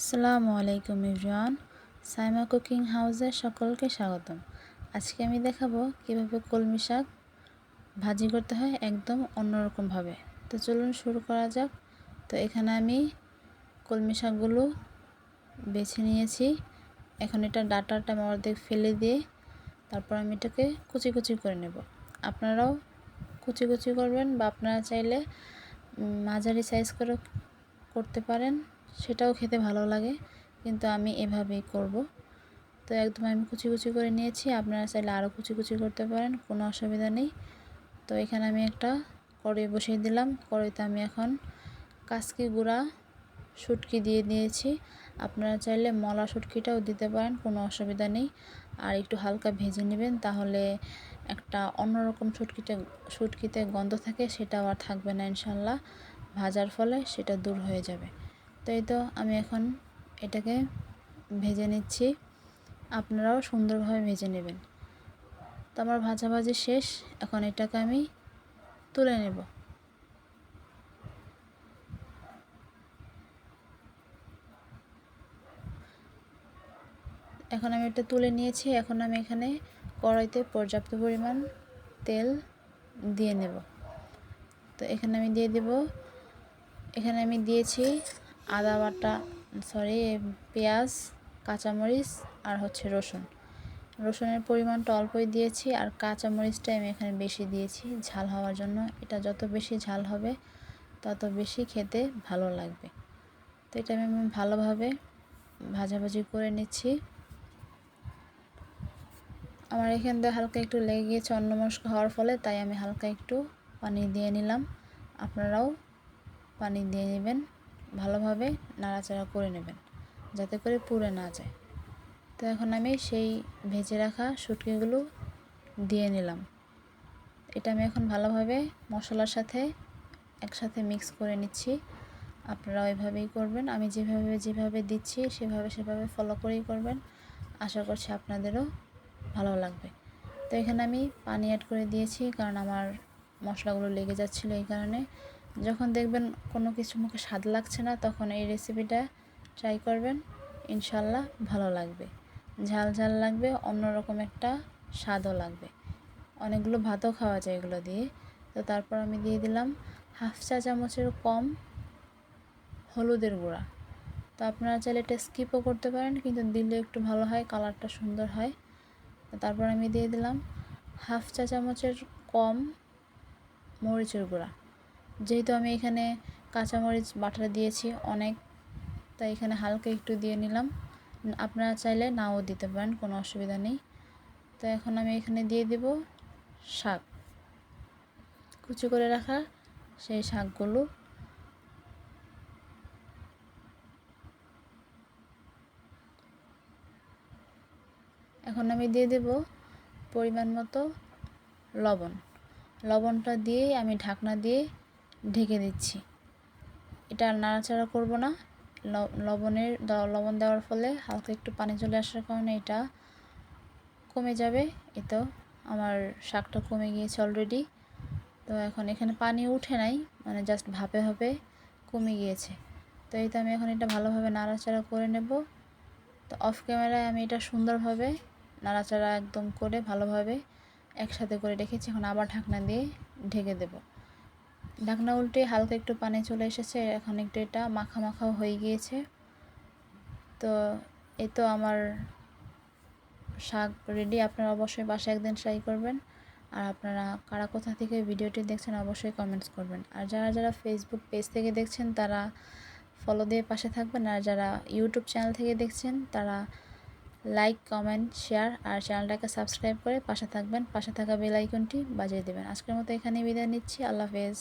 আসসালামু আলাইকুম everyone Saima cooking হাউসে সকলকে স্বাগতম। আজকে আমি দেখাবো কীভাবে কলমি শাক ভাজি করতে হয় একদম অন্যরকমভাবে। তো চলুন শুরু করা যাক। তো এখানে আমি কলমি শাকগুলো বেছে নিয়েছি। এখন এটা ডাটাটা আমি অর্ধেক ফেলে দিয়ে তারপর আমি এটাকে কুচি কুচি করে নেব। আপনারাও কুচি কুচি করবেন বা আপনারা চাইলে মাঝারি সাইজ করে করতে পারেন। সেটাও খেতে ভালো লাগে, কিন্তু আমি এভাবেই করব। তো একদম আমি কুচি কুচি করে নিয়েছি, আপনারা চাইলে আরও কুচি কুচি করতে পারেন, কোনো অসুবিধা নেই। তো এখানে আমি একটা কড়াই বসিয়ে দিলাম, কড়াইতে আমি এখন কাসকি গুঁড়া, শুটকি দিয়ে দিয়েছি। আপনারা চাইলে মলা শুটকিটাও দিতে পারেন, কোনো অসুবিধা নেই। আর একটু হালকা ভেজে নেবেন, তাহলে একটা অন্যরকম শুটকিতে শুটকিতে গন্ধ থাকে, সেটাও আর থাকবে না ইনশাল্লাহ। ভাজার ফলে সেটা দূর হয়ে যাবে। তো এই তো আমি এখন এটাকে ভেজে নিচ্ছি। আপনারাও সুন্দরভাবে ভেজে নেবেন। তো আমার ভাজাভাজি শেষ। এখন এটাকে আমি তুলে নেব। এখন আমি এটা তুলে নিয়েছি। এখন আমি এখানে কড়াইতে পর্যাপ্ত পরিমাণ তেল দিয়ে নেব। তো এখানে আমি দিয়ে দেব। এখানে আমি দিয়েছি আদা বাটা সরি পেঁয়াজ, কাঁচামরিচ আর হচ্ছে রসুন। রসুনের পরিমাণটা অল্পই দিয়েছি আর কাঁচামরিচটা আমি এখানে বেশি দিয়েছি। ঝাল হওয়ার জন্য এটা যত বেশি ঝাল হবে, তত বেশি খেতে ভালো লাগবে। তো এটা আমি ভালোভাবে ভাজাভাজি করে নিচ্ছি। আমার এখান থেকে হালকা একটু লেগে গিয়েছে অন্নমস্ক হওয়ার ফলে, তাই আমি হালকা একটু পানি দিয়ে নিলাম। আপনারাও পানি দিয়ে নেবেন। ভালোভাবে নাড়াচাড়া করে নেবেন, যাতে করে পুড়ে না যায়। তো এখন আমি সেই ভেজে রাখা শুটকিগুলো দিয়ে নিলাম। এটা আমি এখন ভালোভাবে মশলার সাথে একসাথে মিক্স করে নিচ্ছি। আপনারা ওইভাবেই করবেন, আমি যেভাবে যেভাবে দিচ্ছি সেভাবে সেভাবে ফলো করেই করবেন। আশা করছি আপনাদেরও ভালো লাগবে। তো এখানে আমি পানি অ্যাড করে দিয়েছি, কারণ আমার মশলাগুলো লেগে যাচ্ছিল এই কারণে। যখন দেখবেন কোনো কিছু মুখে স্বাদ লাগছে না, তখন এই রেসিপিটা ট্রাই করবেন। ইনশাল্লাহ ভালো লাগবে। ঝাল ঝাল লাগবে, অন্যরকম একটা স্বাদও লাগবে। অনেকগুলো ভাতও খাওয়া যায় এগুলো দিয়ে। তো তারপর আমি দিয়ে দিলাম হাফ চা চামচের কম হলুদের গুঁড়া। তো আপনারা চাইলে এটা স্কিপও করতে পারেন, কিন্তু দিলে একটু ভালো হয় কালারটা সুন্দর হয়। তারপর আমি দিয়ে দিলাম হাফ চা চামচের কম মরিচের গুঁড়া। যেহেতু আমি এখানে কাঁচামরিচ বাটা দিয়েছি অনেক, তাই এখানে হালকা একটু দিয়ে নিলাম। আপনারা চাইলে নাও দিতে পারেন, কোনো অসুবিধা নেই। তো এখন আমি এখানে দিয়ে দেব শাক। কুচি করে রাখা সেই শাকগুলো। এখন আমি দিয়ে দেব পরিমাণ মতো লবণ। লবণটা দিয়ে আমি ঢাকনা দিয়ে ঢেকে দিচ্ছি। এটা নাড়াচাড়া করব না। লবণের লবণ দেওয়ার ফলে হালকা একটু পানি চলে আসার কারণে এটা কমে যাবে। এতো আমার শাকটা কমে গিয়েছে অলরেডি তো এখন এখানে পানি উঠে নাই মানে জাস্ট ভাপে ভাপে কমে গিয়েছে। তো এই তো আমি এখন এটা ভালোভাবে নাড়াচাড়া করে নেব। তো অফ ক্যামেরায় আমি এটা সুন্দরভাবে নাড়াচাড়া একদম করে ভালোভাবে একসাথে করে রেখেছি। এখন আবার ঢাকনা দিয়ে ঢেকে দেব। ঢাকনা উল্টে হালকা একটু পানি চলে এসেছে এখন একটু এটা মাখা মাখাও হয়ে গিয়েছে। তো এই তো আমার শাক রেডি আপনারা অবশ্যই বাসায় একদিন ট্রাই করবেন। আর আপনারা কারা কোথা থেকে ভিডিওটি দেখছেন অবশ্যই কমেন্টস করবেন। আর যারা যারা ফেসবুক পেজ থেকে দেখছেন, তারা ফলো দিয়ে পাশে থাকবেন। আর যারা ইউটিউব চ্যানেল থেকে দেখছেন, তারা লাইক কমেন্ট শেয়ার আর চ্যানেলটাকে সাবস্ক্রাইব করে পাশে থাকবেন। পাশে থাকা বেল আইকনটি বাজিয়ে দেবেন। আজকের মতো এখানেই বিদায় নিচ্ছি। আল্লাহ হাফেজ।